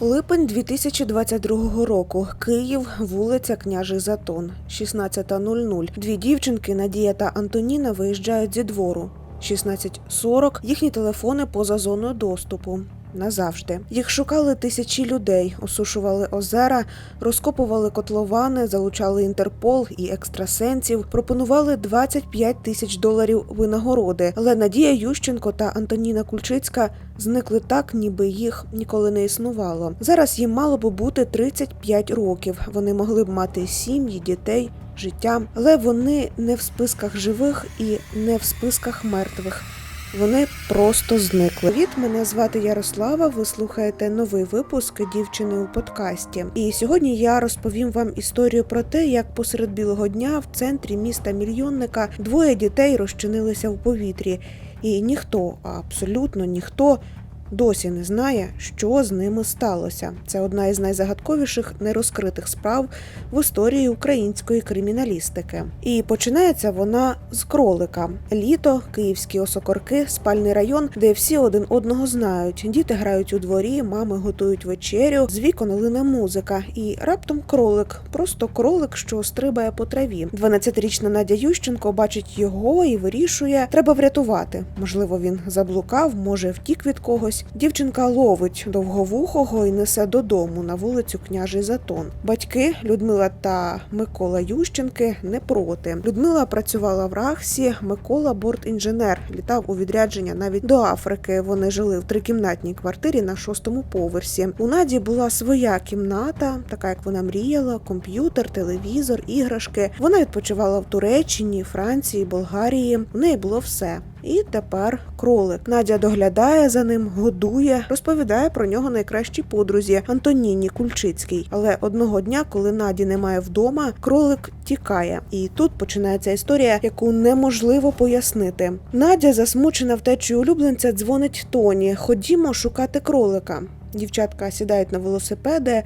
Липень 2022 року. Київ, вулиця Княжий Затон, 16.00. Дві дівчинки Надія та Антоніна виїжджають зі двору. 16.40. Їхні телефони поза зоною доступу. Назавжди їх шукали тисячі людей, осушували озера, розкопували котловани, залучали інтерпол і екстрасенсів, пропонували 25 тисяч доларів винагороди. Але Надія Ющенко та Антоніна Кульчицька зникли так, ніби їх ніколи не існувало. Зараз їм мало би бути 35 років. Вони могли б мати сім'ї, дітей, життя, але вони не в списках живих і не в списках мертвих. Вони просто зникли. Привіт, мене звати Ярослава. Ви слухаєте новий випуск дівчини у подкасті. І сьогодні я розповім вам історію про те, як посеред білого дня в центрі міста мільйонника двоє дітей розчинилися в повітрі, і ніхто, абсолютно ніхто. Досі не знає, що з ними сталося. Це одна із найзагадковіших нерозкритих справ в історії української криміналістики. І починається вона з кролика. Літо, київські осокорки, спальний район, де всі один одного знають. Діти грають у дворі, мами готують вечерю, з вікон лине музика. І раптом кролик, просто кролик, що стрибає по траві. 12-річна Надя Ющенко бачить його і вирішує, треба врятувати. Можливо, він заблукав, може втік від когось. Дівчинка ловить довговухого і несе додому на вулицю княжий Затон. Батьки Людмила та Микола Ющенки не проти. Людмила працювала в Рахсі, Микола бортінженер, літав у відрядження навіть до Африки. Вони жили в трикімнатній квартирі на шостому поверсі. У Наді була своя кімната, така як вона мріяла: комп'ютер, телевізор, іграшки. Вона відпочивала в Туреччині, Франції, Болгарії. У неї було все. І тепер кролик. Надя доглядає за ним, годує, розповідає про нього найкращій подрузі Антоніні Кульчицькій. Але одного дня, коли Наді немає вдома, кролик тікає. І тут починається історія, яку неможливо пояснити. Надя, засмучена втечею улюбленця, дзвонить Тоні. Ходімо шукати кролика. Дівчатка сідають на велосипеди.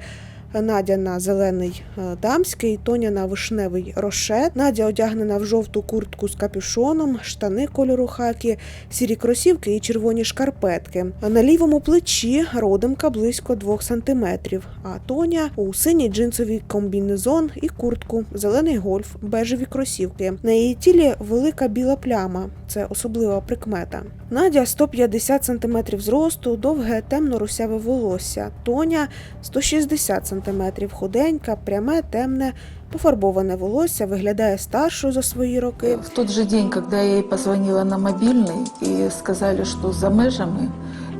Надя на зелений е, дамський, Тоня на вишневий рошет. Надя одягнена в жовту куртку з капюшоном, штани кольору хакі, сірі кросівки і червоні шкарпетки. На лівому плечі родимка близько двох сантиметрів. А Тоня у синій джинсовий комбінезон і куртку, зелений гольф, бежеві кросівки. На її тілі велика біла пляма. Це особлива прикмета. Надя 150 сантиметрів зросту, довге темно-русяве волосся. Тоня 160 сантиметрів, худенька, пряме, темне, пофарбоване волосся, виглядає старшою за свої роки. В той же день, коли я їй позвонила на мобільний і сказали, що за межами,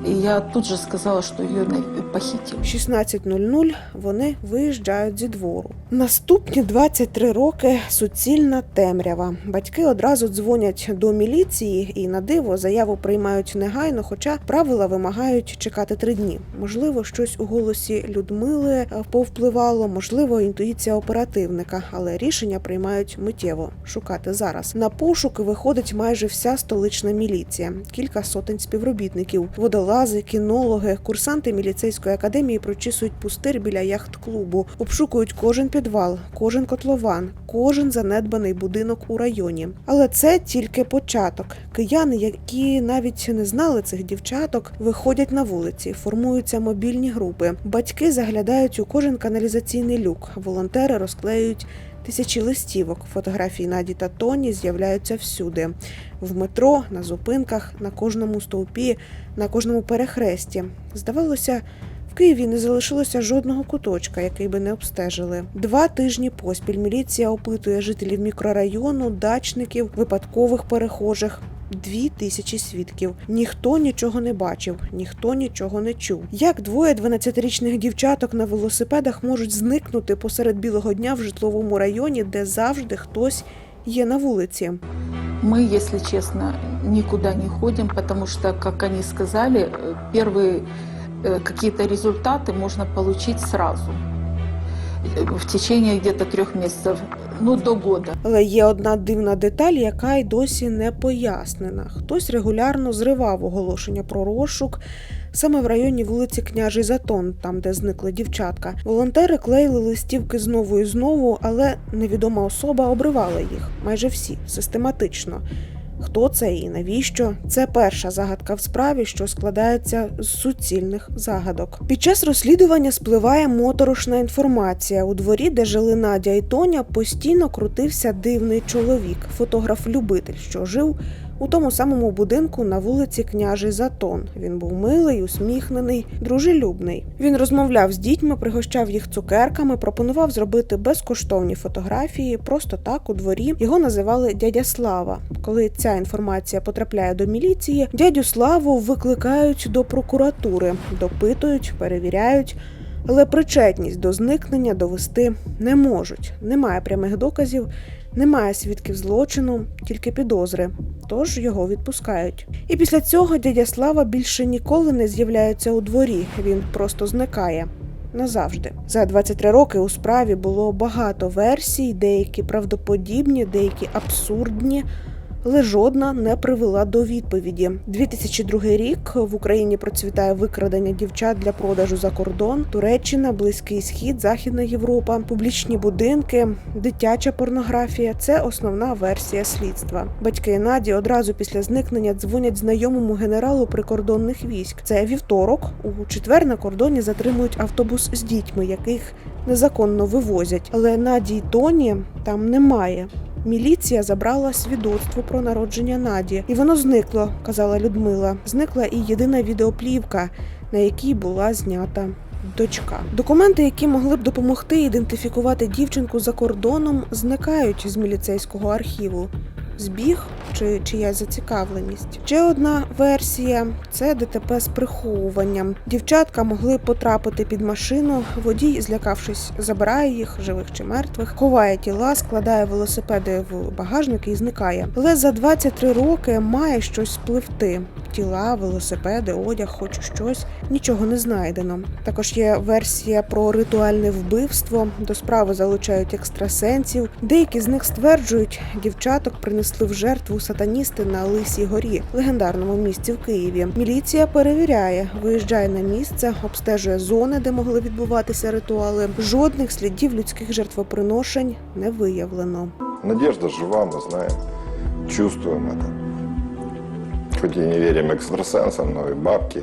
и я тут же сказала, что ее похитили. 16.00 вони виїжджають зі двору. Наступні 23 роки суцільна темрява. Батьки одразу дзвонять до міліції і на диво заяву приймають негайно, хоча правила вимагають чекати три дні. Можливо, щось у голосі Людмили е, повпливало, можливо, інтуїція оперативника, але рішення приймають миттєво шукати зараз. На пошуки виходить майже вся столична міліція, кілька сотень співробітників, водолази, кінологи, курсанти міліцейської академії прочісують пустир біля яхт-клубу, обшукують кожен підвал, кожен котлован, кожен занедбаний будинок у районі. Але це тільки початок. Кияни, які навіть не знали цих дівчаток, виходять на вулиці, формуються мобільні групи. Батьки заглядають у кожен каналізаційний люк. Волонтери розклеюють. Тисячі листівок, фотографії Наді та Тоні з'являються всюди: в метро, на зупинках, на кожному стовпі, на кожному перехресті. Здавалося, в Києві не залишилося жодного куточка, який би не обстежили. Два тижні поспіль міліція опитує жителів мікрорайону, дачників, випадкових перехожих Дві тисячі свідків. Ніхто нічого не бачив, ніхто нічого не чув. Як двоє 12-річних дівчаток на велосипедах можуть зникнути посеред білого дня в житловому районі, де завжди хтось є на вулиці? Мы, если честно, никуда не ходим, потому что, как они сказали, э, первые э, какие-то результаты можно получить сразу. В течение где-то трех месяцев, ну, до года. Але є одна дивна деталь, яка й досі не пояснена. Хтось регулярно зривав оголошення про розшук. Саме в районі вулиці Княжий Затон, там де зникли дівчатка, волонтери клеїли листівки знову і знову, але невідома особа обривала їх майже всі систематично. Хто це і навіщо? Це перша загадка в справі, що складається з суцільних загадок. Під час розслідування спливає моторошна інформація. У дворі, де жили Надя і Тоня, постійно крутився дивний чоловік, фотограф-любитель, що жив у тому самому будинку на вулиці Княжий Затон. Він був милий, усміхнений, дружелюбний. Він розмовляв з дітьми, пригощав їх цукерками, пропонував зробити безкоштовні фотографії. Просто так у дворі його називали дядя Слава. Коли ця інформація потрапляє до міліції, дядю Славу викликають до прокуратури, допитують, перевіряють. Але причетність до зникнення довести не можуть. Немає прямих доказів, немає свідків злочину, тільки підозри. Тож його відпускають. І після цього дядя Слава більше ніколи не з'являється у дворі. Він просто зникає. Назавжди за 23 роки у справі було багато версій, деякі правдоподібні, деякі абсурдні, але жодна не привела до відповіді. 2002 рік в Україні процвітає викрадення дівчат для продажу за кордон, Туреччина, Близький Схід, Західна Європа, публічні будинки, дитяча порнографія це основна версія слідства. Батьки Наді одразу після зникнення дзвонять знайомому генералу прикордонних військ. Це вівторок. У четвер на кордоні затримують автобус з дітьми, яких незаконно вивозять. Але Наді Тоні там немає. Міліція забрала свідоцтво про народження Наді, і воно зникло, казала Людмила. Зникла і єдина відеоплівка, на якій була знята дочка. Документи, які могли б допомогти ідентифікувати дівчинку за кордоном, зникають з міліцейського архіву. Збіг чи чиясь зацікавленість. Ще одна версія це ДТП з приховуванням. Дівчатка могли потрапити під машину. Водій, злякавшись, забирає їх, живих чи мертвих, ховає тіла, складає велосипеди в багажник і зникає. Але за 23 роки має щось спливти. Тіла, велосипеди, одяг, хоч щось нічого не знайдено. Також є версія про ритуальне вбивство. До справи залучають екстрасенсів. Деякі з них стверджують, дівчаток принесли в жертву сатаністи на Лисій горі, легендарному місці в Києві. Міліція перевіряє, виїжджає на місце, обстежує зони, де могли відбуватися ритуали. Жодних слідів людських жертвоприношень не виявлено. Надежда жива, мы знаем, чувствуем это. Хоть и не верим экстрасенсам, но и бабки,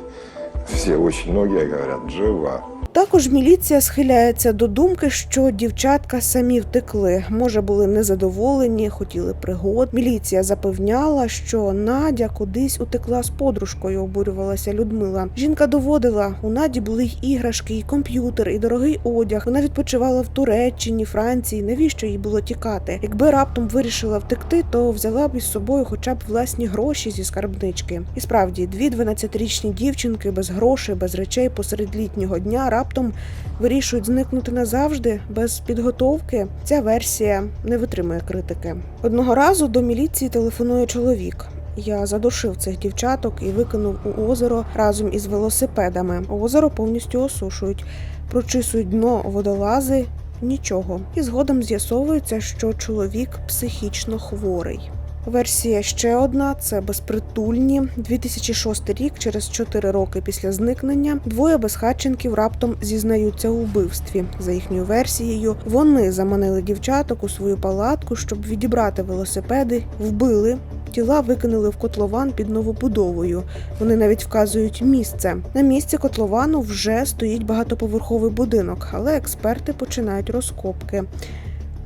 все очень многие говорят, жива. Також міліція схиляється до думки, що дівчатка самі втекли. Може, були незадоволені, хотіли пригод. Міліція запевняла, що Надя кудись утекла з подружкою. Обурювалася Людмила. Жінка доводила, у Наді були й іграшки, і комп'ютер, і дорогий одяг. Вона відпочивала в Туреччині, Франції. Навіщо їй було тікати? Якби раптом вирішила втекти, то взяла б із собою хоча б власні гроші зі скарбнички. І справді, дві 12-річні дівчинки без грошей, без речей посеред літнього дня раптом вирішують зникнути назавжди без підготовки. Ця версія не витримує критики. Одного разу до міліції телефонує чоловік. Я задушив цих дівчаток і викинув у озеро разом із велосипедами. Озеро повністю осушують, прочисують дно водолази. Нічого. І згодом з'ясовується, що чоловік психічно хворий. Версія ще одна це безпритульні. 2006 рік, через 4 роки після зникнення, двоє безхатченків раптом зізнаються у вбивстві. За їхньою версією, вони заманили дівчаток у свою палатку, щоб відібрати велосипеди, вбили. Тіла викинули в котлован під новобудовою. Вони навіть вказують місце. На місці котловану вже стоїть багатоповерховий будинок, але експерти починають розкопки.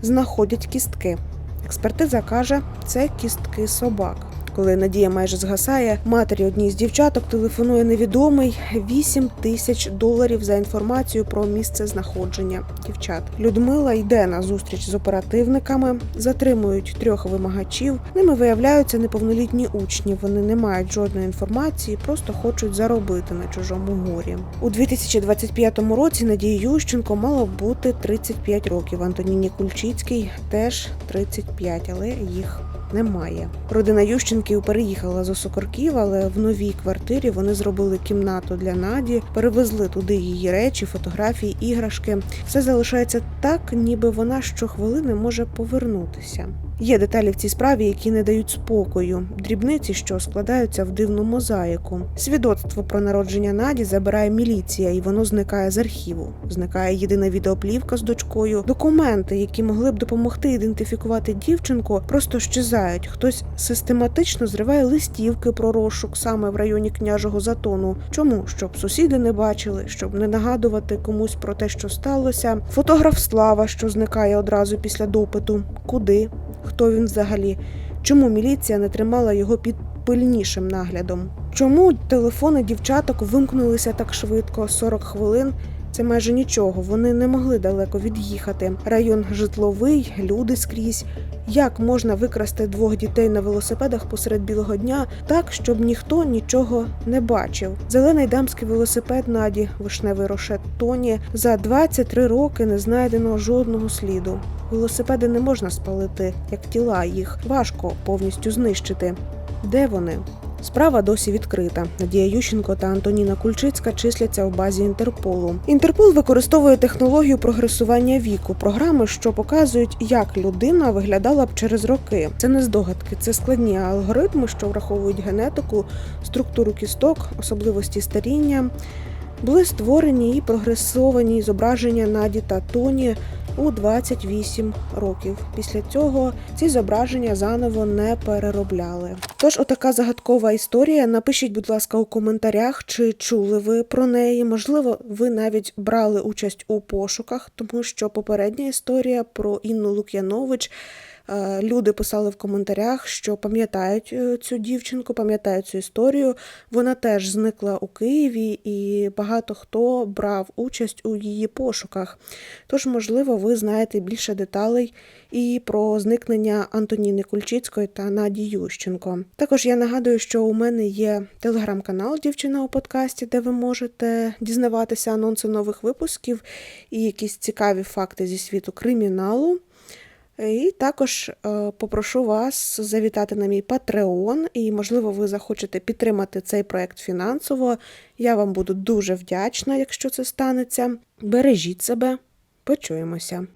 Знаходять кістки. Експертиза каже, це кістки собак. Коли надія майже згасає, матері одній з дівчаток телефонує невідомий 8 тисяч доларів за інформацію про місце знаходження дівчат. Людмила йде на зустріч з оперативниками, затримують трьох вимагачів. Ними виявляються неповнолітні учні. Вони не мають жодної інформації, просто хочуть заробити на чужому горі. У 2025 році Надії Ющенко мало бути 35 років. Антоніні Кульчицькій теж 35, але їх немає. Родина Ющенків переїхала з Осокорків, але в новій квартирі вони зробили кімнату для Наді, перевезли туди її речі, фотографії, іграшки. Все залишається так, ніби вона щохвилини може повернутися. Є деталі в цій справі, які не дають спокою, дрібниці, що складаються в дивну мозаїку. Свідоцтво про народження Наді забирає міліція, і воно зникає з архіву. Зникає єдина відеоплівка з дочкою. Документи, які могли б допомогти ідентифікувати дівчинку, просто щезають. Хтось систематично зриває листівки про розшук саме в районі княжого затону. Чому? Щоб сусіди не бачили, щоб не нагадувати комусь про те, що сталося. Фотограф Слава, що зникає одразу після допиту. Куди? Хто він взагалі? Чому міліція не тримала його під пильнішим наглядом? Чому телефони дівчаток вимкнулися так швидко 40 хвилин? Це майже нічого, вони не могли далеко від'їхати. Район житловий, люди скрізь. Як можна викрасти двох дітей на велосипедах посеред білого дня так, щоб ніхто нічого не бачив? Зелений дамський велосипед Наді, вишневий рошет Тоні. За 23 роки не знайдено жодного сліду. Велосипеди не можна спалити, як тіла їх важко повністю знищити. Де вони? Справа досі відкрита. Надія Ющенко та Антоніна Кульчицька числяться в базі Інтерполу. Інтерпол використовує технологію прогресування віку, програми, що показують, як людина виглядала б через роки. Це не здогадки, це складні алгоритми, що враховують генетику, структуру кісток, особливості старіння. Були створені і прогресовані зображення Наді та Тоні у 28 років. Після цього ці зображення заново не переробляли. Тож, отака загадкова історія. Напишіть, будь ласка, у коментарях, чи чули ви про неї. Можливо, ви навіть брали участь у пошуках, тому що попередня історія про Інну Лук'янович. Е, Люди писали в коментарях, що пам'ятають е, цю дівчинку, пам'ятають цю історію. Вона теж зникла у Києві, і багато хто брав участь у її пошуках. Тож, можливо, ви знаєте більше деталей і про зникнення Антоніни Кульчицької та Наді Ющенко. Також я нагадую, що у мене є телеграм-канал Дівчина у подкасті, де ви можете дізнаватися анонси нових випусків і якісь цікаві факти зі світу криміналу. І також е, попрошу вас завітати на мій Patreon, і, можливо, ви захочете підтримати цей проект фінансово. Я вам буду дуже вдячна, якщо це станеться. Бережіть себе, почуємося.